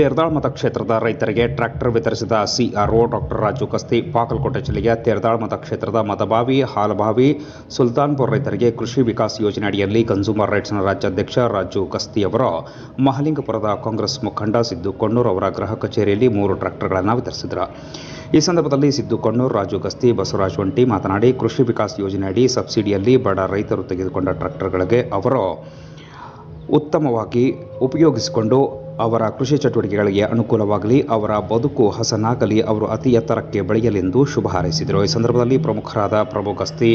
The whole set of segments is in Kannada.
ತೇರ್ದಾಳ್ ಮತಕ್ಷೇತ್ರದ ರೈತರಿಗೆ ಟ್ರ್ಯಾಕ್ಟರ್ ವಿತರಿಸಿದ ಸಿಆರ್ಒ ಡಾಕ್ಟರ್ ರಾಜು ಕಸ್ತಿ ಬಾಗಲಕೋಟೆ ಜಿಲ್ಲೆಯ ತೇರ್ದಾಳ್ ಮತಕ್ಷೇತ್ರದ ಮತಬಾವಿ, ಹಾಲಬಾವಿ, ಸುಲ್ತಾನ್ಪುರ್ ರೈತರಿಗೆ ಕೃಷಿ ವಿಕಾಸ್ ಯೋಜನೆ ಅಡಿಯಲ್ಲಿ ಕನ್ಸೂಮರ್ ರೈಟ್ಸ್ನ ರಾಜ್ಯಾಧ್ಯಕ್ಷ ರಾಜು ಕಸ್ತಿ ಅವರು, ಮಹಲಿಂಗಪುರದ ಕಾಂಗ್ರೆಸ್ ಮುಖಂಡ ಸಿದ್ದು ಕೊಣ್ಣೂರ್ ಅವರ ಗೃಹ ಕಚೇರಿಯಲ್ಲಿ ಮೂರು ಟ್ರ್ಯಾಕ್ಟರ್ಗಳನ್ನು ವಿತರಿಸಿದರು. ಈ ಸಂದರ್ಭದಲ್ಲಿ ಸಿದ್ದು ಕೊಣ್ಣೂರ್, ರಾಜು ಗಸ್ತಿ ಬಸವರಾಜ್ ಒಂಟಿ ಮಾತನಾಡಿ, ಕೃಷಿ ವಿಕಾಸ್ ಯೋಜನೆಯಡಿ ಸಬ್ಸಿಡಿಯಲ್ಲಿ ಬಡ ರೈತರು ತೆಗೆದುಕೊಂಡ ಟ್ರ್ಯಾಕ್ಟರ್ಗಳಿಗೆ ಅವರು ಉತ್ತಮವಾಗಿ ಉಪಯೋಗಿಸಿಕೊಂಡು ಅವರ ಕೃಷಿ ಚಟುವಟಿಕೆಗಳಿಗೆ ಅನುಕೂಲವಾಗಲಿ, ಅವರ ಬದುಕು ಹಸನಾಗಲಿ, ಅವರು ಅತಿ ಎತ್ತರಕ್ಕೆ ಬೆಳೆಯಲೆಂದು ಶುಭ ಹಾರೈಸಿದರು. ಈ ಸಂದರ್ಭದಲ್ಲಿ ಪ್ರಮುಖರಾದ ಪ್ರಭು ಗಸ್ತಿ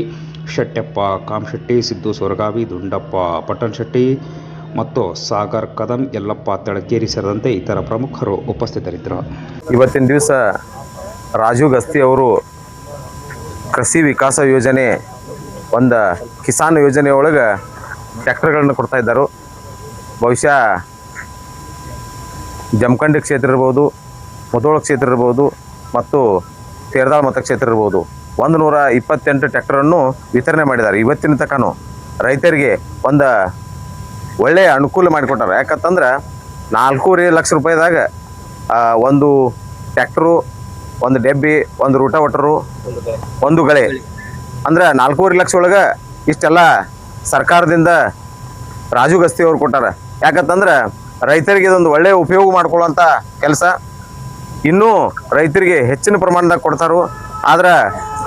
ಶೆಟ್ಟೆಪ್ಪ ಕಾಮಶೆಟ್ಟಿ, ಸಿದ್ದು ಸೊರಗಾವಿ, ದುಂಡಪ್ಪ ಪಟ್ಟಣಶೆಟ್ಟಿ ಮತ್ತು ಸಾಗರ್ ಕದಂ, ಯಲ್ಲಪ್ಪ ತಳಕೇರಿ ಸೇರಿದಂತೆ ಇತರ ಪ್ರಮುಖರು ಉಪಸ್ಥಿತರಿದ್ದರು. ಇವತ್ತಿನ ದಿವಸ ರಾಜು ಗಸ್ತಿ ಅವರು ಕೃಷಿ ವಿಕಾಸ ಯೋಜನೆ, ಒಂದು ಕಿಸಾನ್ ಯೋಜನೆ ಟ್ಯಾಕ್ಟರ್ಗಳನ್ನು ಕೊಡ್ತಾ ಇದ್ದರು. ಬಹುಶಃ ಜಮಖಂಡಿ ಕ್ಷೇತ್ರ ಇರ್ಬೋದು ಮುಧೋಳ ಕ್ಷೇತ್ರ ಇರ್ಬೋದು ಮತ್ತು ತೇರದಾಳ್ ಮತಕ್ಷೇತ್ರ ಇರ್ಬೋದು. ಒಂದು ನೂರ ಇಪ್ಪತ್ತೆಂಟು ಟ್ಯಾಕ್ಟರನ್ನು ವಿತರಣೆ ಮಾಡಿದ್ದಾರೆ. ಇವತ್ತಿನ ತನಕನೂ ರೈತರಿಗೆ ಒಂದು ಒಳ್ಳೆಯ ಅನುಕೂಲ ಮಾಡಿಕೊಟ್ಟಾರೆ. ಯಾಕಂತಂದ್ರೆ ನಾಲ್ಕೂವರೆ ಲಕ್ಷ ರೂಪಾಯಿದಾಗ ಒಂದು ಟ್ಯಾಕ್ಟ್ರು ಒಂದು ಡೆಬ್ಬಿ, ಒಂದು ರೂಟವಟರು ಒಂದು ಗಳೆ. ಅಂದ್ರೆ ನಾಲ್ಕೂವರೆ ಲಕ್ಷ ಒಳಗೆ ಇಷ್ಟೆಲ್ಲ ಸರ್ಕಾರದಿಂದ ರಾಜು ಗಸ್ತಿ ಅವ್ರು ಕೊಟ್ಟಾರ. ಯಾಕಂತಂದ್ರೆ ರೈತರಿಗೆ ಇದೊಂದು ಒಳ್ಳೆಯ ಉಪಯೋಗ ಮಾಡ್ಕೊಳ್ಳುವಂಥ ಕೆಲಸ. ಇನ್ನೂ ರೈತರಿಗೆ ಹೆಚ್ಚಿನ ಪ್ರಮಾಣದಾಗ ಕೊಡ್ತಾರೋ. ಆದ್ರೆ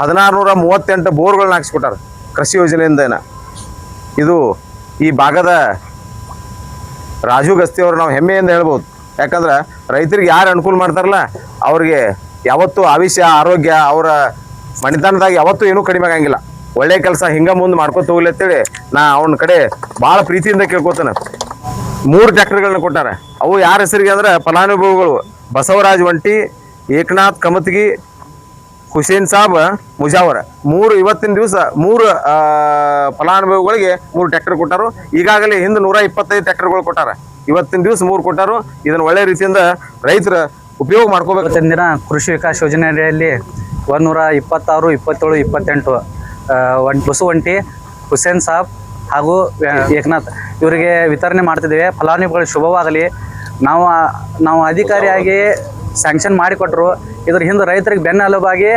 ಹದಿನಾರು ನೂರ ಮೂವತ್ತೆಂಟು ಬೋರ್ಗಳನ್ನ ಹಾಕ್ಸ್ಕೊಟ್ಟಾರ ಕೃಷಿ ಯೋಜನೆಯಿಂದನ. ಇದು ಈ ಭಾಗದ ರಾಜು ಗಸ್ತಿ ನಾವು ಹೆಮ್ಮೆಯಿಂದ ಹೇಳ್ಬೋದು. ಯಾಕಂದ್ರೆ ರೈತರಿಗೆ ಯಾರು ಅನುಕೂಲ ಮಾಡ್ತಾರಲ್ಲ, ಅವ್ರಿಗೆ ಯಾವತ್ತೂ ಆವಿಷ್ಯ, ಆರೋಗ್ಯ, ಅವರ ಮಣಿತನದಾಗ ಯಾವತ್ತೂ ಏನೂ ಕಡಿಮೆ ಆಗಂಗಿಲ್ಲ. ಒಳ್ಳೆ ಕೆಲಸ ಹಿಂಗ ಮುಂದೆ ಮಾಡ್ಕೊತ ಹೋಗ್ಲಿ ಅಂತೇಳಿ ನಾ ಅವನ ಕಡೆ ಭಾಳ ಪ್ರೀತಿಯಿಂದ ಕೇಳ್ಕೊತಾನೆ. ಮೂರು ಟ್ರ್ಯಾಕ್ಟರ್ಗಳನ್ನ ಕೊಟ್ಟಾರೆ. ಅವು ಯಾರ ಹೆಸರಿಗೆ ಅಂದ್ರೆ ಫಲಾನುಭವಿಗಳು ಬಸವರಾಜ್ ಒಂಟಿ, ಏಕನಾಥ್ ಕಮತ್ಗಿ, ಹುಸೇನ್ ಸಾಬ್, ಮುಜಾವರ. ಮೂರು ಇವತ್ತಿನ ದಿವಸ ಮೂರು ಫಲಾನುಭವಿಗಳಿಗೆ ಮೂರು ಟ್ರ್ಯಾಕ್ಟರ್ ಕೊಟ್ಟಾರು. ಈಗಾಗಲೇ ಹಿಂದೆ ನೂರ ಇಪ್ಪತ್ತೈದು ಟ್ರ್ಯಾಕ್ಟರ್ಗಳು ಕೊಟ್ಟಾರ. ಇವತ್ತಿನ ದಿವಸ ಮೂರು ಕೊಟ್ಟಾರು. ಇದನ್ನು ಒಳ್ಳೆ ರೀತಿಯಿಂದ ರೈತರ ಉಪಯೋಗ ಮಾಡ್ಕೋಬೇಕು. ದಿನ ಕೃಷಿ ವಿಕಾಸ್ ಯೋಜನೆ ಅಡಿಯಲ್ಲಿ ನೂರ ಇಪ್ಪತ್ತಾರು, ಇಪ್ಪತ್ತೇಳು, ಇಪ್ಪತ್ತೆಂಟು ಒಂಟಿ, ಹುಸೇನ್ ಸಾಬ್ ಹಾಗೂ ಏಕನಾಥ್ ಇವರಿಗೆ ವಿತರಣೆ ಮಾಡ್ತಿದ್ದೇವೆ. ಫಲಾನುಭವಿಗಳು ಶುಭವಾಗಲಿ. ನಾವು ನಾವು ಅಧಿಕಾರಿಯಾಗಿ ಸ್ಯಾಂಕ್ಷನ್ ಮಾಡಿಕೊಟ್ರು. ಇದ್ರ ಹಿಂದೆ ರೈತರಿಗೆ ಬೆನ್ನೆಲುಬಾಗಿ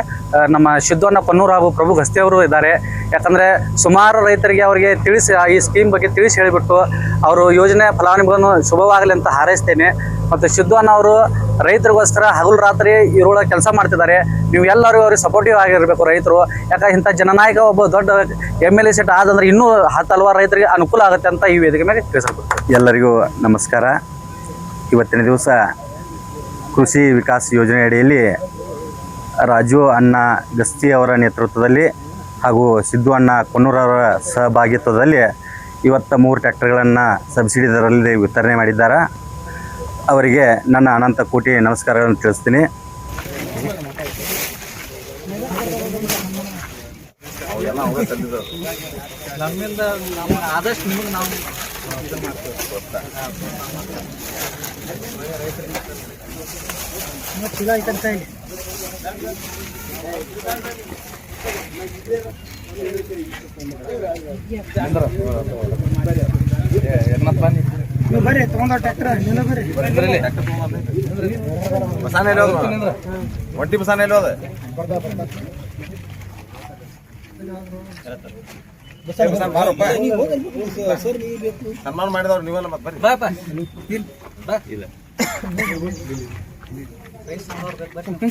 ನಮ್ಮ ಸಿದ್ದಣ್ಣ ಪನ್ನೂರು ಹಾಗೂ ಪ್ರಭು ಗಸ್ತಿ ಅವರು ಇದ್ದಾರೆ. ಯಾಕಂದರೆ ಸುಮಾರು ರೈತರಿಗೆ ಅವರಿಗೆ ತಿಳಿಸಿ ಈ ಸ್ಕೀಮ್ ಬಗ್ಗೆ ತಿಳಿಸಿ ಹೇಳಿಬಿಟ್ಟು ಅವರು ಯೋಜನೆ ಫಲಾನುಭವಿಗಳನ್ನು ಶುಭವಾಗಲಿ ಅಂತ ಹಾರೈಸ್ತೇನೆ. ಮತ್ತು ಸಿದ್ದಣ್ಣ ಅವರು ರೈತರಿಗೋಸ್ಕರ ಹಗಲು ರಾತ್ರಿ ಇರುಳ ಕೆಲಸ ಮಾಡ್ತಿದ್ದಾರೆ. ನೀವು ಎಲ್ಲರೂ ಅವ್ರಿಗೆ ಸಪೋರ್ಟಿವ್ ಆಗಿರಬೇಕು ರೈತರು. ಯಾಕಂದ್ರೆ ಇಂಥ ಜನನಾಯಕ ಒಬ್ಬ ದೊಡ್ಡ ಎಂ ಎಲ್ ಎ ಸೀಟ್ ಆದಂದ್ರೆ ಇನ್ನೂ ಹಲವಾರು ರೈತರಿಗೆ ಅನುಕೂಲ ಆಗುತ್ತೆ ಅಂತ ಈ ವೇದಿಕೆ ಮೇಲೆ ತಿಳಿಸಬೇಕು ಎಲ್ಲರಿಗೂ ನಮಸ್ಕಾರ. ಇವತ್ತಿನ ದಿವಸ ಕೃಷಿ ವಿಕಾಸ್ ಯೋಜನೆ ಅಡಿಯಲ್ಲಿ ರಾಜು ಅಣ್ಣ ಗಸ್ತಿ ಅವರ ನೇತೃತ್ವದಲ್ಲಿ ಹಾಗೂ ಸಿದ್ದು ಅಣ್ಣ ಕೊನ್ನೂರವರ ಸಹಭಾಗಿತ್ವದಲ್ಲಿ ಇವತ್ತ ಮೂರು ಟ್ಯಾಕ್ಟರ್ಗಳನ್ನು ಸಬ್ಸಿಡಿ ದರದಲ್ಲಿ ವಿತರಣೆ ಮಾಡಿದ್ದಾರೆ. ಅವರಿಗೆ ನನ್ನ ಅನಂತ ಕೋಟಿ ನಮಸ್ಕಾರಗಳನ್ನು ತಿಳಿಸ್ತೀನಿ ಆದಷ್ಟು ನಿಮಗೆ ನಾವು ಬರ್ರಿ ತಗೊಂಡ ಟ್ರ್ಯಾಕ್ಟರ್ ನೀನು ಬರ್ರಿ. ಬಸಾನ ಎಲ್ಲಿ ಹೋದ ಒಂಟಿ ಬಸಾನ ಎಲ್ಲಿ ಹೋದ? ಸನ್ಮಾನ ಮಾಡಿದವ್ರು ನೀವೆಲ್ಲ ಮತ್ತೆ ಬರ್ರಿ.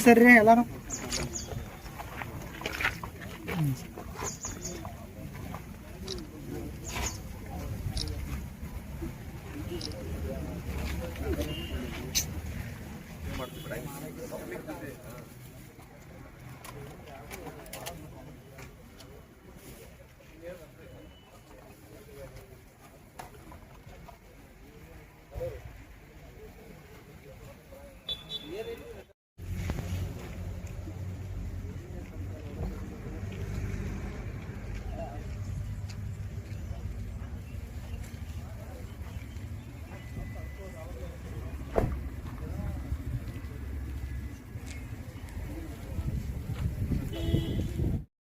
ಸರಿ ಎಲ್ಲಾರು.